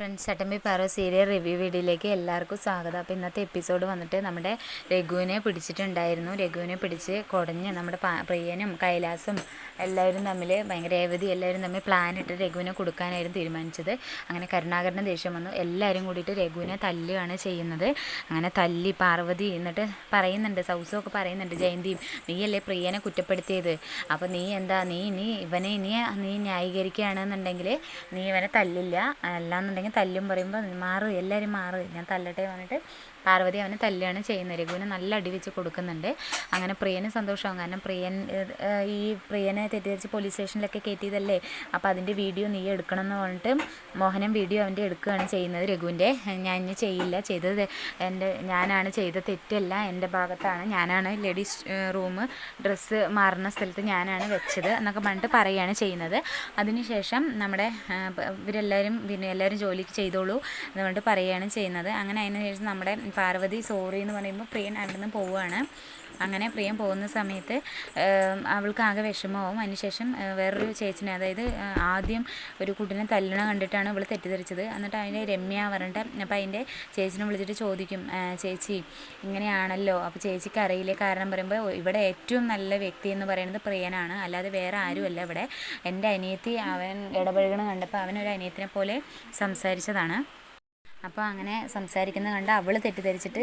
Friends ചട്ടമ്പി പാറ serial review വീഡിയോയിലേക്ക് എല്ലാവർക്കും സ്വാഗതം. അപ്പോൾ ഇന്നത്തെ എപ്പിസോഡ് വന്നിട്ട് നമ്മുടെ രഘുവിനെ പിടിച്ചിട്ടുണ്ടായിരുന്നു. രഘുവിനെ പിടിച്ച് കുടഞ്ഞ് നമ്മുടെ പ്രിയനും കൈലാസും എല്ലാവരും തമ്മിൽ ഭയങ്കര ഏവതി എല്ലാവരും തമ്മിൽ പ്ലാൻ ഇട്ട് രഘുവിനെ കൊടുക്കാനായിരുന്നു തീരുമാനിച്ചത്. അങ്ങനെ കരുണാകരന്റെ ദേഷ്യം വന്നു. എല്ലാവരും കൂടിയിട്ട് രഘുവിനെ തല്ലുകയാണ് ചെയ്യുന്നത്. അങ്ങനെ തല്ലി പാർവതി എന്നിട്ട് പറയുന്നുണ്ട് സൗസൊക്കെ പറയുന്നുണ്ട് ജയന്തിയും നീയല്ലേ പ്രിയനെ കുറ്റപ്പെടുത്തിയത്? അപ്പോൾ നീ എന്താ നീ ഇനി ഇവനെ ഇനി നീ ന്യായീകരിക്കുകയാണെന്നുണ്ടെങ്കിൽ നീ ഇവനെ തല്ലില്ല. അല്ലാന്നുണ്ടെങ്കിൽ തല്ലും പറയുമ്പോൾ മാറ് എല്ലാവരും മാറ് ഞാൻ തല്ലട്ടെ പറഞ്ഞിട്ട് പാർവതി അവനെ തല്ലുകയാണ് ചെയ്യുന്നത് രഘുവിന് നല്ല അടി വെച്ച് കൊടുക്കുന്നുണ്ട്. അങ്ങനെ പ്രിയന് സന്തോഷമാകും കാരണം പ്രിയൻ ഈ പ്രിയനെ തെറ്റിദ്ധരിച്ച് പോലീസ് സ്റ്റേഷനിലൊക്കെ കയറ്റിയതല്ലേ അപ്പോൾ അതിന്റെ വീഡിയോ നീ എടുക്കണം എന്ന് പറഞ്ഞിട്ട് മോഹനം വീഡിയോ അവന്റെ എടുക്കുകയാണ് ചെയ്യുന്നത് രഘുവിന്റെ ഞാൻ ഇനി ചെയ്യില്ല. ചെയ്തത് എന്റെ ഞാനാണ് ചെയ്ത തെറ്റല്ല. എന്റെ ഭാഗത്താണ്. ഞാനാണ് ലേഡീസ് റൂം ഡ്രസ്സ് മാറുന്ന സ്ഥലത്ത് ഞാനാണ് വെച്ചത് എന്നൊക്കെ പറഞ്ഞിട്ട് പറയുകയാണ് ചെയ്യുന്നത്. അതിനുശേഷം നമ്മുടെ ഇവരെല്ലാവരും പിന്നെ എല്ലാവരും ജോലിക്ക് ചെയ്തോളൂ എന്ന് പറഞ്ഞിട്ട് പറയുകയാണ് ചെയ്യുന്നത്. അങ്ങനെ അതിനുശേഷം നമ്മുടെ പാർവതി സോറി എന്ന് പറയുമ്പോൾ പ്രിയൻ അവിടെ നിന്ന് പോവുകയാണ്. അങ്ങനെ പ്രിയം പോകുന്ന സമയത്ത് അവൾക്ക് ആകെ വിഷമമാവും അതിനുശേഷം വേറൊരു ചേച്ചിനെ അതായത് ആദ്യം ഒരു കുട്ടിനെ തല്ലണ കണ്ടിട്ടാണ് ഇവൾ തെറ്റിദ്ധരിച്ചത്. എന്നിട്ട് അതിന്റെ രമ്യ പറഞ്ഞിട്ട് അപ്പം അതിന്റെ ചേച്ചിനെ വിളിച്ചിട്ട് ചോദിക്കും ചേച്ചി ഇങ്ങനെയാണല്ലോ അപ്പോൾ ചേച്ചിക്ക് അറിയില്ലേ? കാരണം പറയുമ്പോൾ ഇവിടെ ഏറ്റവും നല്ല വ്യക്തി എന്ന് പറയുന്നത് പ്രിയനാണ്. അല്ലാതെ വേറെ ആരുമല്ല ഇവിടെ. എന്റെ അനിയത്തി അവൻ ഇടപഴകണ കണ്ടപ്പോൾ അവനൊരു അനിയത്തിനെ പോലെ സംസാരിച്ചതാണ്. അപ്പോൾ അങ്ങനെ സംസാരിക്കുന്ന കണ്ട് അവൾ തെറ്റിദ്ധരിച്ചിട്ട്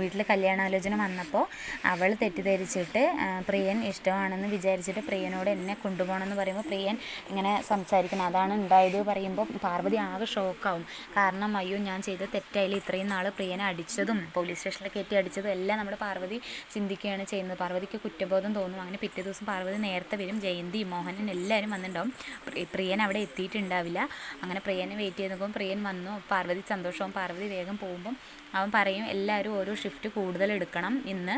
വീട്ടിൽ കല്യാണാലോചന വന്നപ്പോൾ അവൾ തെറ്റിദ്ധരിച്ചിട്ട് പ്രിയൻ ഇഷ്ടമാണെന്ന് വിചാരിച്ചിട്ട് പ്രിയനോട് എന്നെ കൊണ്ടുപോകണമെന്ന് പറയുമ്പോൾ പ്രിയൻ ഇങ്ങനെ സംസാരിക്കണം അതാണ് ഉണ്ടായത് പറയുമ്പോൾ പാർവതി ആകെ ഷോക്കാവും. കാരണം അയ്യോ ഞാൻ ചെയ്ത തെറ്റായാലും ഇത്രയും നാൾ പ്രിയനെ അടിച്ചതും പോലീസ് സ്റ്റേഷനിൽ കയറ്റി അടിച്ചതും എല്ലാം നമ്മുടെ പാർവതി ചിന്തിക്കുകയാണ് ചെയ്യുന്നത്. പാർവതിക്ക് കുറ്റബോധം തോന്നും. അങ്ങനെ പിറ്റേ ദിവസം പാർവതി നേരത്തെ വരും. ജയന്തി മോഹനൻ എല്ലാവരും വന്നിട്ടുണ്ടാവും. പ്രിയൻ അവിടെ എത്തിയിട്ടുണ്ടാവില്ല. അങ്ങനെ പ്രിയനെ വെയിറ്റ് ചെയ്ത് നോക്കുമ്പോൾ പ്രിയൻ വന്നു. പാർവതി സന്തോഷവും പാർവതി വേഗം പോകുമ്പം അവൻ പറയും എല്ലാവരും ഓരോ ഷിഫ്റ്റ് കൂടുതൽ എടുക്കണം ഇന്ന്.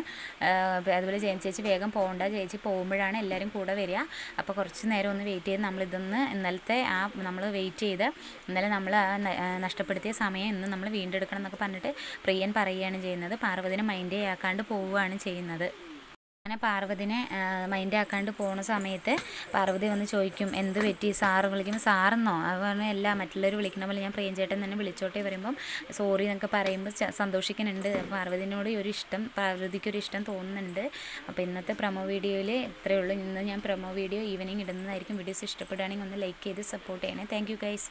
അതുപോലെ ജയൻ ചേച്ചി വേഗം പോകണ്ട ചേച്ചി പോകുമ്പോഴാണ് എല്ലാവരും കൂടെ വരിക. അപ്പോൾ കുറച്ച് നേരം ഒന്ന് വെയിറ്റ് ചെയ്ത് നമ്മൾ ഇതൊന്ന് ഇന്നലത്തെ ആ നമ്മൾ വെയിറ്റ് ചെയ്ത് ഇന്നലെ നമ്മൾ നഷ്ടപ്പെടുത്തിയ സമയം ഇന്ന് നമ്മൾ വീണ്ടെടുക്കണം എന്നൊക്കെ പറഞ്ഞിട്ട് പ്രിയൻ പറയുകയാണ് ചെയ്യുന്നത്. പാർവതിനെ മൈൻഡ് ആക്കാണ്ട് പോവുകയാണ് ചെയ്യുന്നത്. അങ്ങനെ പാർവതിനെ മൈൻഡ് ആക്കാണ്ട് പോണ സമയത്ത് പാർവതി വന്ന് ചോദിക്കും എന്ത് പറ്റി? സാറ് വിളിക്കുമ്പോൾ സാറെന്നോ? അത് പറഞ്ഞാൽ എല്ലാ മറ്റുള്ളവർ വിളിക്കുന്ന പോലെ ഞാൻ പ്രിയഞ്ചേട്ടൻ തന്നെ വിളിച്ചോട്ടെ പറയുമ്പം സോറി എന്നൊക്കെ പറയുമ്പോൾ സന്തോഷിക്കുന്നുണ്ട്. പാർവതിനോട് ഒരു ഇഷ്ടം പാർവതിക്കൊരു ഇഷ്ടം തോന്നുന്നുണ്ട്. അപ്പോൾ ഇന്നത്തെ പ്രൊമോ വീഡിയോയിൽ ഇത്രയേ ഉള്ളൂ. ഇന്ന് ഞാൻ പ്രൊമോ വീഡിയോ ഈവനിങ് ഇടുന്നതായിരിക്കും. വീഡിയോസ് ഇഷ്ടപ്പെടുകയാണെങ്കിൽ ഒന്ന് ലൈക്ക് ചെയ്ത് സപ്പോർട്ട് ചെയ്യണേ. Thank you guys